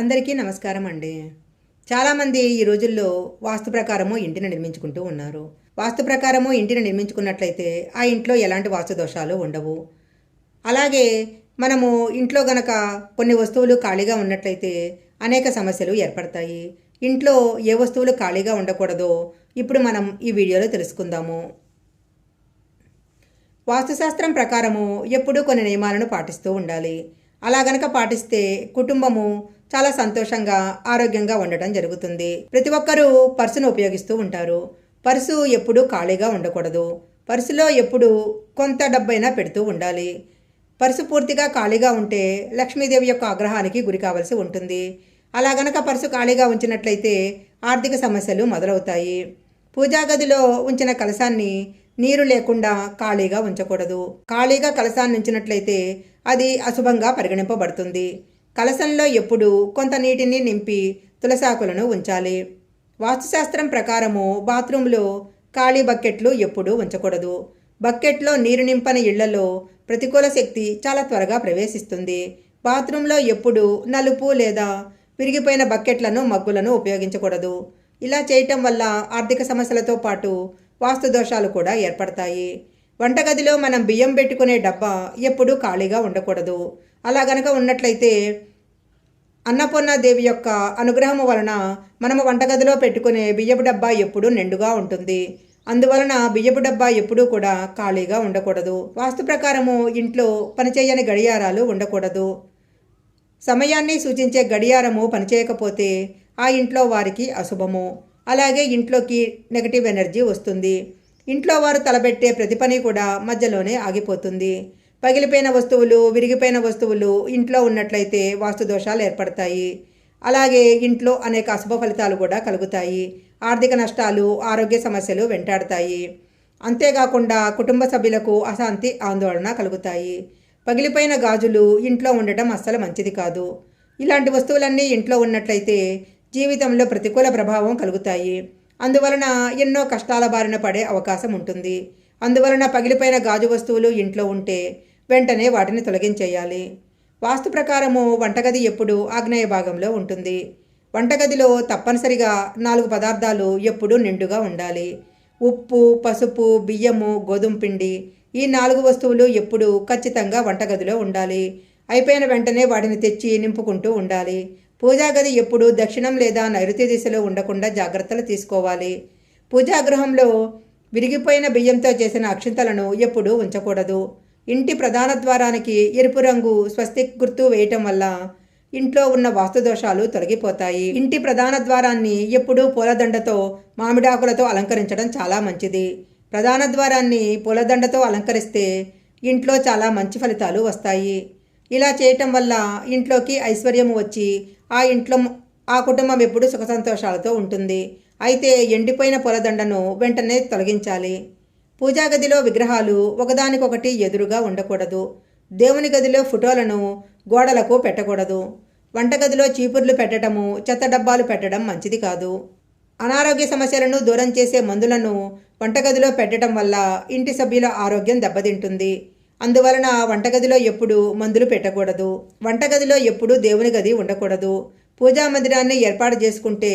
అందరికీ నమస్కారం అండి. చాలామంది ఈ రోజుల్లో వాస్తు ప్రకారము ఇంటిని నిర్మించుకుంటూ ఉన్నారు. వాస్తు ప్రకారము ఇంటిని నిర్మించుకున్నట్లయితే ఆ ఇంట్లో ఎలాంటి వాస్తు దోషాలు ఉండవు. అలాగే మనము ఇంట్లో గనక కొన్ని వస్తువులు ఖాళీగా ఉన్నట్లయితే అనేక సమస్యలు ఏర్పడతాయి. ఇంట్లో ఏ వస్తువులు ఖాళీగా ఉండకూడదో ఇప్పుడు మనం ఈ వీడియోలో తెలుసుకుందాము. వాస్తుశాస్త్రం ప్రకారము ఎప్పుడూ కొన్ని నియమాలను పాటిస్తూ ఉండాలి. అలా గనక పాటిస్తే కుటుంబము చాలా సంతోషంగా ఆరోగ్యంగా ఉండటం జరుగుతుంది. ప్రతి ఒక్కరూ పర్సును ఉపయోగిస్తూ ఉంటారు. పర్సు ఎప్పుడూ ఖాళీగా ఉండకూడదు. పర్సులో ఎప్పుడు కొంత డబ్బైనా పెడుతూ ఉండాలి. పర్సు పూర్తిగా ఖాళీగా ఉంటే లక్ష్మీదేవి యొక్క ఆగ్రహానికి గురి కావలసి ఉంటుంది. అలా గనక పర్సు ఖాళీగా ఉంచినట్లయితే ఆర్థిక సమస్యలు మొదలవుతాయి. పూజా గదిలో ఉంచిన కలశాన్ని నీరు లేకుండా ఖాళీగా ఉంచకూడదు. ఖాళీగా కలశాన్ని ఉంచినట్లయితే అది అశుభంగా పరిగణింపబడుతుంది. కలశంలో ఎప్పుడూ కొంత నీటిని నింపి తులసాకులను ఉంచాలి. వాస్తుశాస్త్రం ప్రకారము బాత్రూంలో ఖాళీ బకెట్లు ఎప్పుడూ ఉంచకూడదు. బకెట్లో నీరు నింపని ఇళ్ళలో ప్రతికూల శక్తి చాలా త్వరగా ప్రవేశిస్తుంది. బాత్రూంలో ఎప్పుడూ నలుపు లేదా విరిగిపోయిన బకెట్లను మగ్గులను ఉపయోగించకూడదు. ఇలా చేయటం వల్ల ఆర్థిక సమస్యలతో పాటు వాస్తు దోషాలు కూడా ఏర్పడతాయి. వంటగదిలో మనం బియ్యం పెట్టుకునే డబ్బా ఎప్పుడూ ఖాళీగా ఉండకూడదు. అలా గనక ఉన్నట్లయితే అన్నపూర్ణాదేవి యొక్క అనుగ్రహము వలన మనము వంటగదిలో పెట్టుకునే బియ్యపు డబ్బా ఎప్పుడూ నిండుగా ఉంటుంది. అందువలన బియ్యపు డబ్బా ఎప్పుడూ కూడా ఖాళీగా ఉండకూడదు. వాస్తు ప్రకారము ఇంట్లో పనిచేయని గడియారాలు ఉండకూడదు. సమయాన్ని సూచించే గడియారము పనిచేయకపోతే ఆ ఇంట్లో వారికి అశుభము. అలాగే ఇంట్లోకి నెగటివ్ ఎనర్జీ వస్తుంది. ఇంట్లో వారు తలబెట్టే ప్రతి పని కూడా మధ్యలోనే ఆగిపోతుంది. పగిలిపోయిన వస్తువులు విరిగిపోయిన వస్తువులు ఇంట్లో ఉన్నట్లయితే వాస్తు దోషాలు ఏర్పడతాయి. అలాగే ఇంట్లో అనేక అశుభ ఫలితాలు కూడా కలుగుతాయి. ఆర్థిక నష్టాలు ఆరోగ్య సమస్యలు వెంటాడతాయి. అంతేకాకుండా కుటుంబ సభ్యులకు అశాంతి ఆందోళన కలుగుతాయి. పగిలిపోయిన గాజులు ఇంట్లో ఉండటం అస్సలు మంచిది కాదు. ఇలాంటి వస్తువులన్నీ ఇంట్లో ఉన్నట్లయితే జీవితంలో ప్రతికూల ప్రభావం కలుగుతాయి. అందువలన ఎన్నో కష్టాల బారిన పడే అవకాశం ఉంటుంది. అందువలన పగిలిపోయిన గాజు వస్తువులు ఇంట్లో ఉంటే వెంటనే వాటిని తొలగించేయాలి. వాస్తు ప్రకారము వంటగది ఎప్పుడు ఆగ్నేయ భాగంలో ఉంటుంది. వంటగదిలో తప్పనిసరిగా నాలుగు పదార్థాలు ఎప్పుడూ నిండుగా ఉండాలి. ఉప్పు పసుపు బియ్యము గోధుమ పిండి ఈ నాలుగు వస్తువులు ఎప్పుడూ ఖచ్చితంగా వంటగదిలో ఉండాలి. అయిపోయిన వెంటనే వాటిని తెచ్చి నింపుకుంటూ ఉండాలి. పూజాగది గది ఎప్పుడు దక్షిణం లేదా నైరుతి దిశలో ఉండకుండా జాగ్రత్తలు తీసుకోవాలి. పూజాగృహంలో విరిగిపోయిన బియ్యంతో చేసిన అక్షింతలను ఎప్పుడూ ఉంచకూడదు. ఇంటి ప్రధాన ద్వారానికి ఎరుపు రంగు స్వస్తిక్ గుర్తు వేయటం వల్ల ఇంట్లో ఉన్న వాస్తు దోషాలు తొలగిపోతాయి. ఇంటి ప్రధాన ద్వారాన్ని ఎప్పుడూ పూలదండతో మామిడాకులతో అలంకరించడం చాలా మంచిది. ప్రధాన ద్వారాన్ని పూలదండతో అలంకరిస్తే ఇంట్లో చాలా మంచి ఫలితాలు వస్తాయి. ఇలా చేయటం వల్ల ఇంట్లోకి ఐశ్వర్యం వచ్చి ఆ ఇంట్లో ఆ కుటుంబం ఎప్పుడు సుఖ సంతోషాలతో ఉంటుంది. అయితే ఎండిపోయిన పొలదండను వెంటనే తొలగించాలి. పూజాగదిలో విగ్రహాలు ఒకదానికొకటి ఎదురుగా ఉండకూడదు. దేవుని గదిలో ఫోటోలను గోడలకు పెట్టకూడదు. వంటగదిలో చీపుర్లు పెట్టడము చెత్త డబ్బాలు పెట్టడం మంచిది కాదు. అనారోగ్య సమస్యలను దూరం చేసే మందులను వంటగదిలో పెట్టడం వల్ల ఇంటి సభ్యుల ఆరోగ్యం దెబ్బతింటుంది. అందువలన వంటగదిలో ఎప్పుడు మందులు పెట్టకూడదు. వంటగదిలో ఎప్పుడు దేవుని గది ఉండకూడదు. పూజా మందిరాన్ని ఏర్పాటు చేసుకుంటే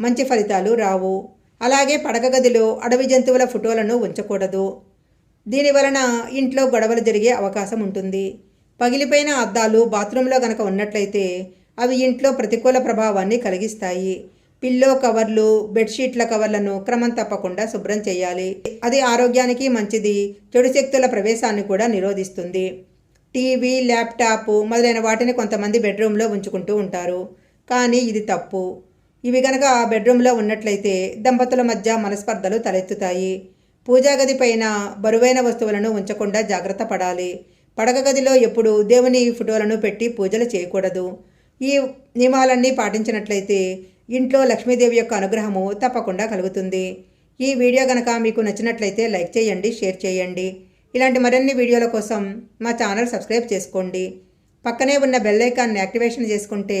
మంచి ఫలితాలు రావు. అలాగే పడక గదిలో అడవి జంతువుల ఫోటోలను ఉంచకూడదు. దీని వలన ఇంట్లో గొడవలు జరిగే అవకాశం ఉంటుంది. పగిలిపోయిన అద్దాలు బాత్రూంలో గనక ఉన్నట్లయితే అవి ఇంట్లో ప్రతికూల ప్రభావాన్ని కలిగిస్తాయి. పిల్లో కవర్లు బెడ్షీట్ల కవర్లను క్రమం తప్పకుండా శుభ్రం చేయాలి. అది ఆరోగ్యానికి మంచిది చెడు శక్తుల ప్రవేశాన్ని కూడా నిరోధిస్తుంది. టీవీ ల్యాప్టాప్ మొదలైన వాటిని కొంతమంది బెడ్రూమ్లో ఉంచుకుంటూ ఉంటారు. కానీ ఇది తప్పు. ఇవి గనక బెడ్రూమ్లో ఉన్నట్లయితే దంపతుల మధ్య మనస్పర్ధలు తలెత్తుతాయి. పూజా గది పైన బరువైన వస్తువులను ఉంచకుండా జాగ్రత్త పడాలి. పడక గదిలో ఎప్పుడు దేవుని ఫోటోలను పెట్టి పూజలు చేయకూడదు. ఈ నియమాలన్నీ పాటించినట్లయితే ఇంట్లో లక్ష్మీదేవి యొక్క అనుగ్రహము తప్పకుండా కలుగుతుంది. ఈ వీడియో కనుక మీకు నచ్చినట్లయితే లైక్ చేయండి షేర్ చేయండి. ఇలాంటి మరిన్ని వీడియోల కోసం మా ఛానల్ సబ్స్క్రైబ్ చేసుకోండి. పక్కనే ఉన్న బెల్ ఐకాన్ని యాక్టివేషన్ చేసుకుంటే